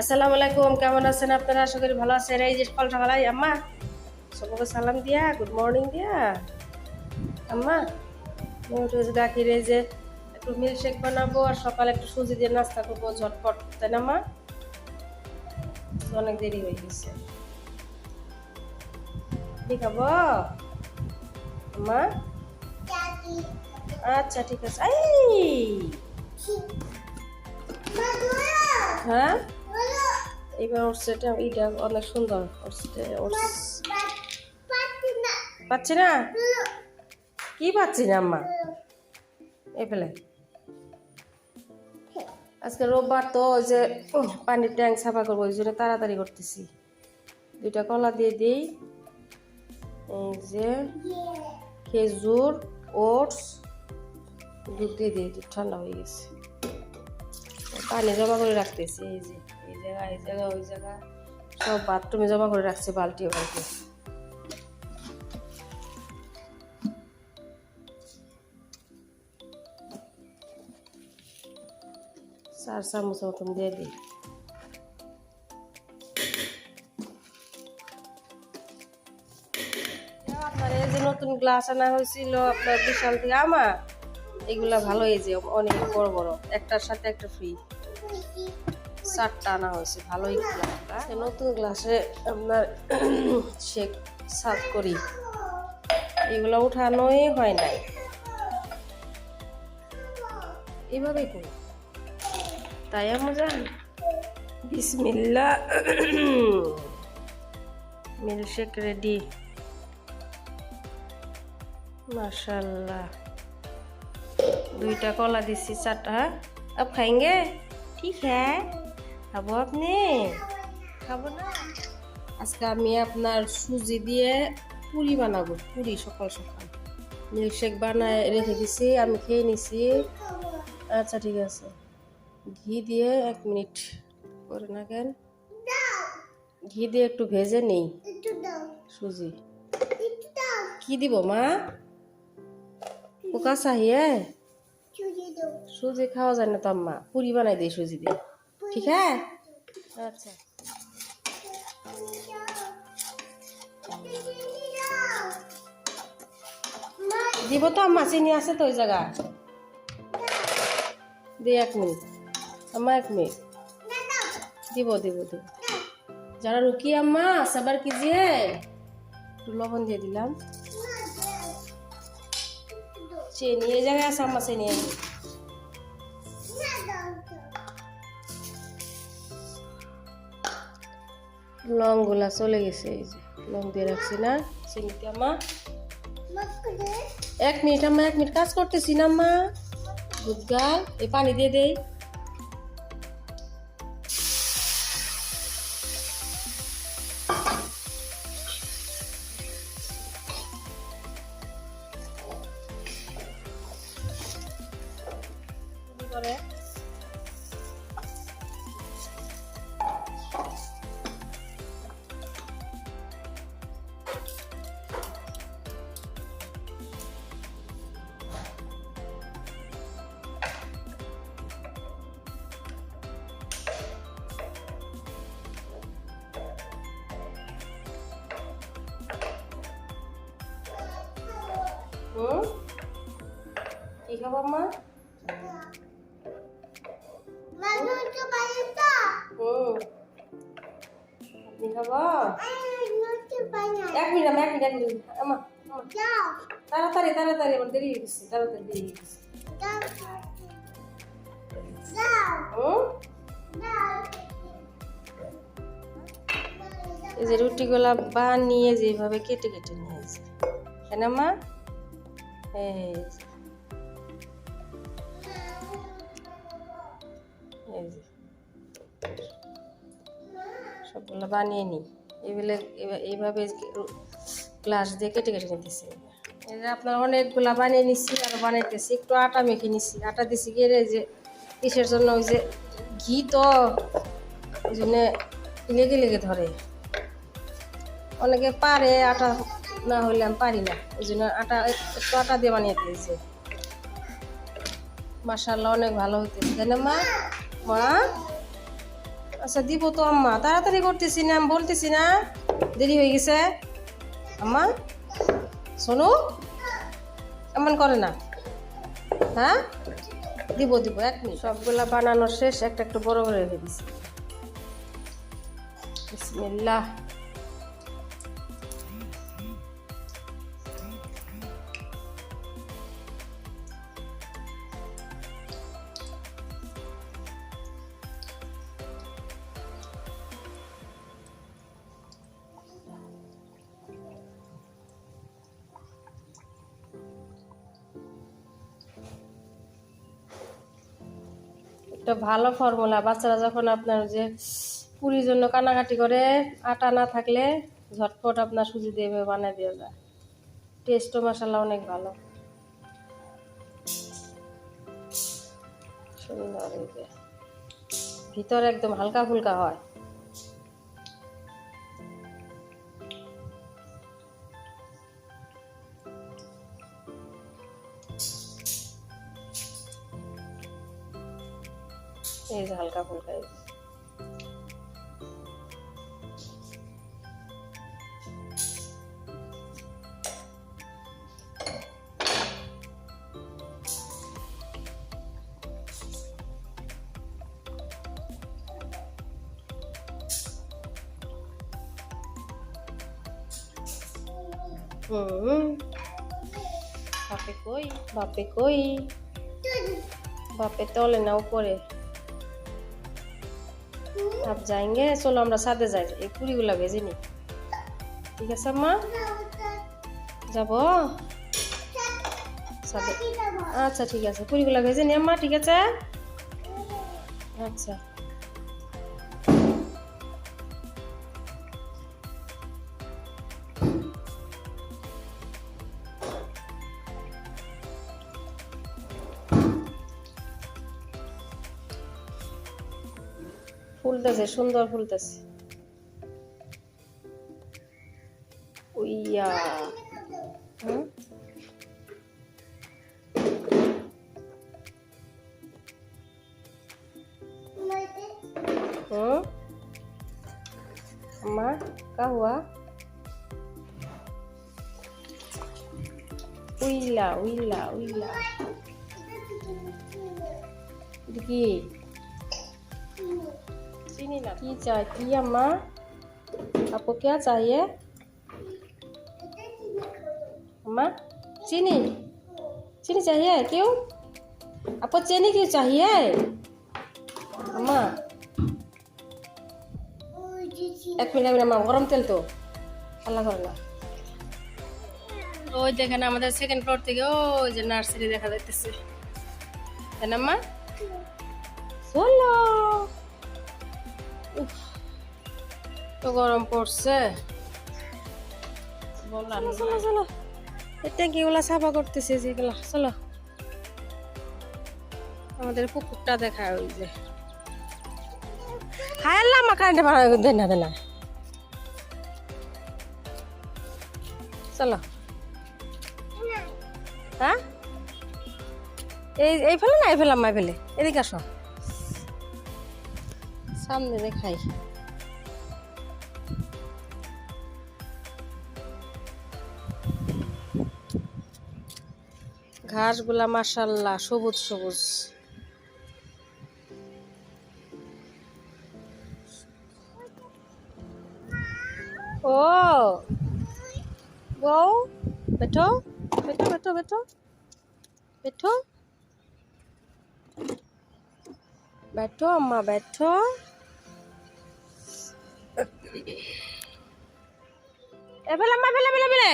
আসসালামু আলাইকুম কেমন আছেন আপনারা? আশা করি ভালো আছেন। এই যে সকাল সকাল আই আম্মা। সবাইকে সালাম দিয়া গুড মর্নিং দিয়া। আম্মা আমি উঠে যে একটু মিল্কশেক বানাবো আর সকালে একটু সুজি দিয়ে নাস্তা করব ঝটপট তাই না মা অনেক দেরি হয়ে গেছে। কি খাব? আম্মা? আচ্ছা ঠিক আছে। আই হ্যাঁ? এবার উঠছে এটা এটা অনেক সুন্দর পাচ্ছি না? কি পাচ্ছি না, আম্মা? এই ফেলে আজকে রোববার তো ওই যে পানির ট্যাঙ্ক সাফা করব, ওই জন্য তাড়াতাড়ি করতেছি। দুইটা কলা দিয়ে দিই। এই যে খেজুর, ওটস, দুধ দিয়ে দিই ঠান্ডা হয়ে গেছে। পানি জমা করে রাখতেছি, এই যে। জায়গা এই জায়গা ওই জায়গা সব বাথরুমে জমা করে রাখছে বালতি বালতি। চার চামচ মতন দিয়ে দিই। আপনার, এই যে নতুন গ্লাস আনা হয়েছিল আপনার বিশাল থেকে আমার এগুলা ভালো এই যে, অনেক বড় বড়, একটার সাথে একটা ফ্রি চারটা আনা হয়েছে ভালোই গ্লাসটা আচ্ছা, নতুন গ্লাসে আপনার শেক সাফ করি। এগুলো উঠানোই হয় নাই। এভাবেই করি। তাই আমার জান বিসমিল্লা মিল্কশেক রেডি মাশাল্লাহ দুইটা কলা দিছি চারটা হ্যাঁ? আপ খাইঙ্গে? ঠিক হ্যাঁ। খাব আপনি? খাব না? আজকে আমি আপনার সুজি দিয়ে পুরি বানাবো পুরি সকাল সকাল। মিল্কশেক বানায় রেখে দিছি আমি খেয়ে নিছি। আচ্ছা ঠিক আছে। ঘি দিয়ে এক মিনিট করে না কেন ঘি দিয়ে একটু ভেজে নেই। সুজি। কি দিব মা? পোকা চাহিয়ে সুজি খাওয়া যায় না তো আম্মা। পুরি বানাই দিই সুজি দিয়ে। ঠিক হ্যাঁ আচ্ছা। দিব তো আম্মা চিনি আছে তো ওই জায়গা। দি এক মিনিট। আম্মা এক মিনিট। দিব দিব দিব। যারা রুকি আম্মা সাবার কিজিয়ে লবণ দিয়ে দিলাম। চিনি এই জায়গায় আছে আম্মা চিনি এই যে। লংগুলা চলে গেছে, এই যে লং দিয়ে রাখছি না চিনিতে আমা এক মিনিট, আম্মা, এক মিনিট কাজ করতেছি না, আম্মা গুদগাল এই পানি দিয়ে দেই হুম কি খাব মা আপনি খাব? এক মিনিট আম্মা এক মিনিট এক মিনিট। আমা তাড়াতাড়ি তাড়াতাড়ি আমার দেরি হয়ে গেছে তাড়াতাড়ি দেরি হয়ে গেছে। এই যে রুটিগুলা বানিয়ে যেভাবে কেটে কেটে নিয়েছে। তাই না মা সবগুলো বানিয়ে নিই। এগুলো এইভাবে গ্লাস দিয়ে কেটে কেটে নিতেছি। আপনার অনেকগুলা বানিয়ে নিচ্ছি আর বানাইতেছি। একটু আটা মেখে নিচ্ছি আটা দিছি গিয়ে যে কিসের জন্য ওই যে ঘি তো ওই জন্য লেগে লেগে ধরে। অনেকে পারে আটা না হলে আমি পারি না। ওই জন্য আটা একটু আটা দিয়ে বানিয়ে দিয়েছে। মাসাল্লাহ অনেক ভালো হইতেছে। তাই না মা? মা? আচ্ছা দিব তো আম্মা। তাড়াতাড়ি করতেছি না, আমি বলতেছি না। দেরি হয়ে গেছে। আম্মা শোনো এমন করে না। হ্যাঁ? দিব দিব, এক মিনিট। সবগুলা বানানোর শেষ, একটা একটু বড় করে রেখে দিছি। একটা ভালো ফর্মুলা বাচ্চারা যখন আপনার যে পুরীর জন্য কানাকাটি করে, আটা না থাকলে ঝটপট আপনার সুজি দিয়ে বানিয়ে দেওয়া যায়। টেস্টও মশালা অনেক ভালো। সুন্দর ভিতরে একদম হালকা ফুলকা হয়। এই যে হালকা ফুলকা এই যে। হুম বাপে কই বাপে কই বাপে তলে না উপরে आप जाएंगे চলো আমরা সাথে যাই এই পুরিগুলা ভেজে নি ঠিক আছে মা যাব সাথে আচ্ছা ঠিক আছে পুরিগুলা ভেজে নি আম্মা ঠিক আছে আচ্ছা ফুলতেছে সুন্দর ফুলতেছে উইয়া হুম हम्म अम्मा क्या हुआ उइला उइला उइला देखी चीनी ना की चाहिए अम्मा आपको क्या चाहिए अम्मा चीनी चीनी चाहिए क्यों आपको चीनी क्यों चाहिए अम्मा এক মিনিট এক মিনিট মা গরম তেল তো আল্লাহ করে না ওই দেখেন আমাদের সেকেন্ড ফ্লোর থেকে ওই যে নার্সারি দেখা যাইতেছে তাই না মা চলো উফ, তো গরম পড়ছে। বললাম চলো চলো এই ট্যাঙ্কিগুলো সাফা করতেছে যেগুলো চলো। আমাদের পুকুরটা দেখায় ওই যে। হায় আল্লাহ মা কারেন্টে ভাড়া দেন না দেন না। চলো। হ্যাঁ? এই এই ফেলে না এই ফেলাম মা ফেলে। এদিকে আসো। সামনে দেখাই ঘাসগুলা মাসাল্লাহ সবুজ সবুজ ओ वो बैठो बैठो बैठो बैठो बैठो बैठो अम्मा बैठो এ, ফেলে আম্মা ফেলে ফেলে ফেলে।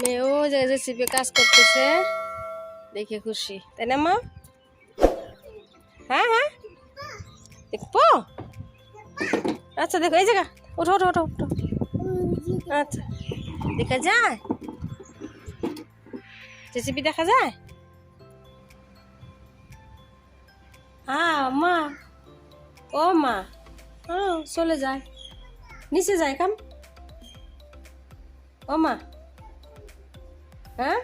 মেয়েও যে রেসিপি কাজ করতেছে, দেখে খুশি। তাই না, মা? হ্যাঁ হ্যাঁ। দেখব? আচ্ছা দেখো, এই জায়গা। ওঠো ওঠো ওঠো ওঠো। আচ্ছা। দেখা যায়? রেসিপি দেখা যায়? হ্যাঁ মা। ও, মা। হ্যাঁ চলে যায়। নিচে যায়, কাম। ও মা হ্যাঁ